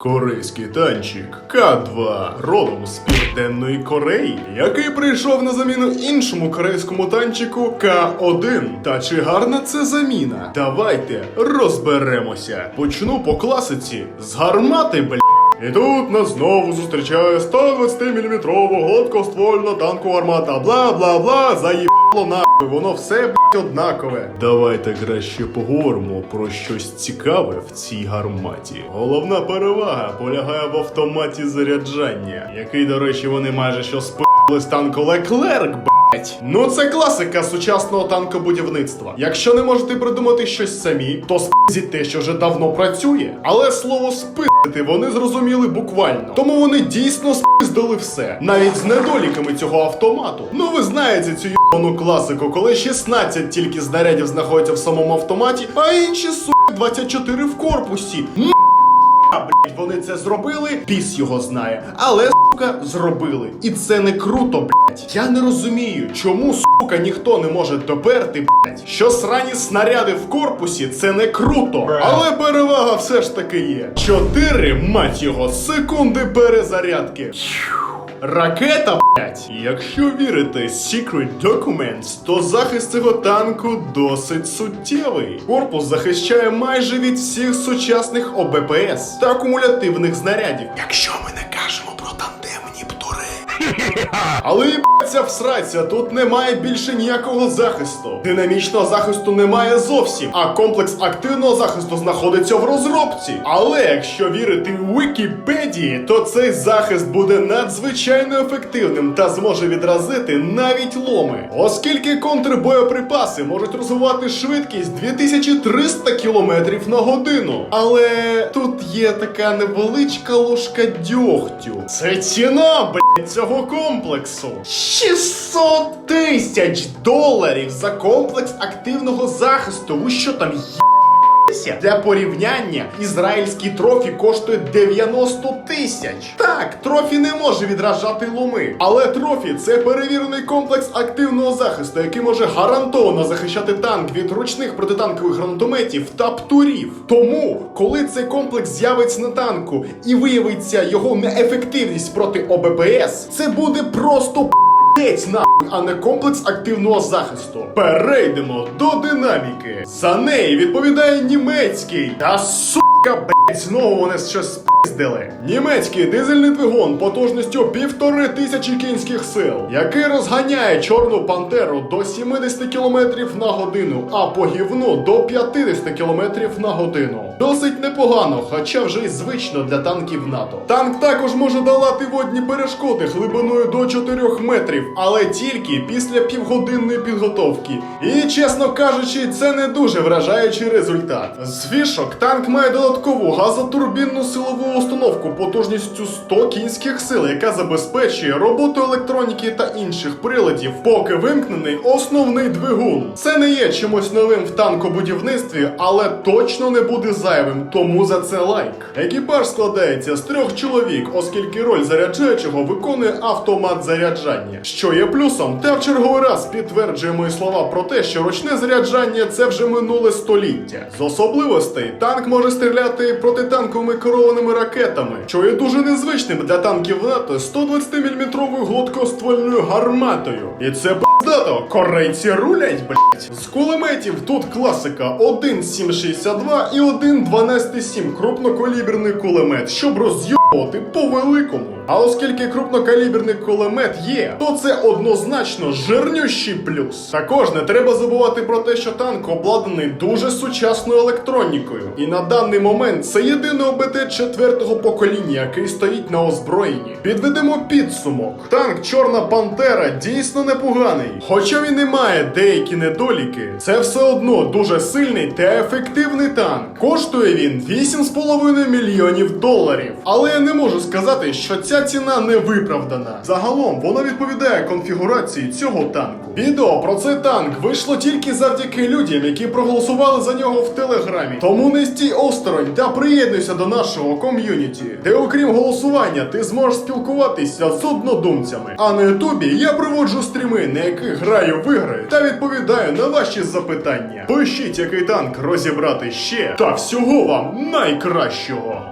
Корейський танчик К2 родом з Південної Кореї, який прийшов на заміну іншому корейському танчику К1. Та чи гарна це заміна? Давайте розберемося. Почну по класиці з гармати, бля. І тут нас знову зустрічає 120-мм гладкоствольна танкова армата. Бла бла бла, заїбало нахуй, воно все блять однакове. Давайте краще поговоримо про щось цікаве в цій гарматі. Головна перевага полягає в автоматі заряджання, який, до речі, вони майже що спили з танку Леклерк, блять. Ну це класика сучасного танкобудівництва. Якщо не можете придумати щось самі, то спизіть те, що вже давно працює. Але слово спиздити вони зрозуміли буквально. Тому вони дійсно спиздили все, навіть з недоліками цього автомату. Ну ви знаєте цю йобану класику, коли 16 тільки знарядів знаходяться в самому автоматі, а інші сука 24 в корпусі. Блять, вони це зробили, біс його знає. Але сука зробили. І це не круто, блять. Я не розумію, чому сука ніхто не може доперти, блять, що срані снаряди в корпусі це не круто. Але перевага все ж таки є. Чотири, мать його, секунди перезарядки. Ракета, блять! Якщо вірити Secret Documents, то захист цього танку досить суттєвий. Корпус захищає майже від всіх сучасних ОБПС та акумулятивних знарядів. Якщо ми не Але їбаться всраться, тут немає більше ніякого захисту. Динамічного захисту немає зовсім, а комплекс активного захисту знаходиться в розробці. Але якщо вірити Вікіпедії, то цей захист буде надзвичайно ефективним та зможе відразити навіть ломи. Оскільки контрбоєприпаси можуть розвивати швидкість 2300 км на годину. Але тут є така невеличка ложка дьогтю. Це ціна, блядь, цього комплексу. 600 тисяч доларів за комплекс активного захисту. Ви що там є? Для порівняння, ізраїльський трофі коштує 90 тисяч. Так, трофі не може відражати ломи, але трофі це перевірений комплекс активного захисту, який може гарантовано захищати танк від ручних протитанкових гранатометів та птурів. Тому, коли цей комплекс з'явиться на танку і виявиться його неефективність проти ОБПС, це буде просто Геть нахуй, а не комплекс активного захисту. Перейдемо до динаміки. За неї відповідає німецький. Та сука, блять, знову вони щось спиздили. Німецький дизельний двигун потужністю півтори тисячі кінських сил, який розганяє чорну пантеру до 70 км на годину, а по гівну до 50 км на годину. Досить непогано, хоча вже й звично для танків НАТО. Танк також може долати водні перешкоди глибиною до 4 метрів, але тільки після півгодинної підготовки. І чесно кажучи, це не дуже вражаючий результат. З фішок танк має додаткову газотурбінну силову установку потужністю 100 кінських сил, яка забезпечує роботу електроніки та інших приладів, поки вимкнений основний двигун. Це не є чимось новим в танкобудівництві, але точно не буде зайвим, тому за це лайк. Екіпаж складається з трьох чоловік, оскільки роль заряджаючого виконує автомат заряджання, що є плюсом, та в черговий раз підтверджує мої слова про те, що ручне заряджання це вже минуле століття. З особливостей танк може стріляти протитанковими керованими ракетами, що є дуже незвичним для танків НАТО 120-мм гладкоствольною гарматою. І це пиздато, корейці рулять, блять. З кулеметів тут класика 1.762 і 1.12.7 крупнокаліберний кулемет, щоб роз'єбувати по великому. А оскільки крупнокаліберний кулемет є, то це однозначно жирнющий плюс. Також не треба забувати про те, що танк обладнаний дуже сучасною електронікою. І на даний момент це єдиний ОБТ четвертого покоління, який стоїть на озброєнні. Підведемо підсумок. Танк Чорна Пантера дійсно непоганий. Хоча він і має деякі недоліки, це все одно дуже сильний та ефективний танк. Коштує він 8,5 мільйонів доларів. Але я не можу сказати, що ця ціна не виправдана. Загалом вона відповідає конфігурації цього танку. Відео про цей танк вийшло тільки завдяки людям, які проголосували за нього в телеграмі. Тому не стій осторонь та приєднуйся до нашого ком'юніті, де окрім голосування ти зможеш спілкуватися з однодумцями. А на ютубі я проводжу стріми, на яких граю в ігри та відповідаю на ваші запитання. Пишіть, який танк розібрати ще. Та всього вам найкращого!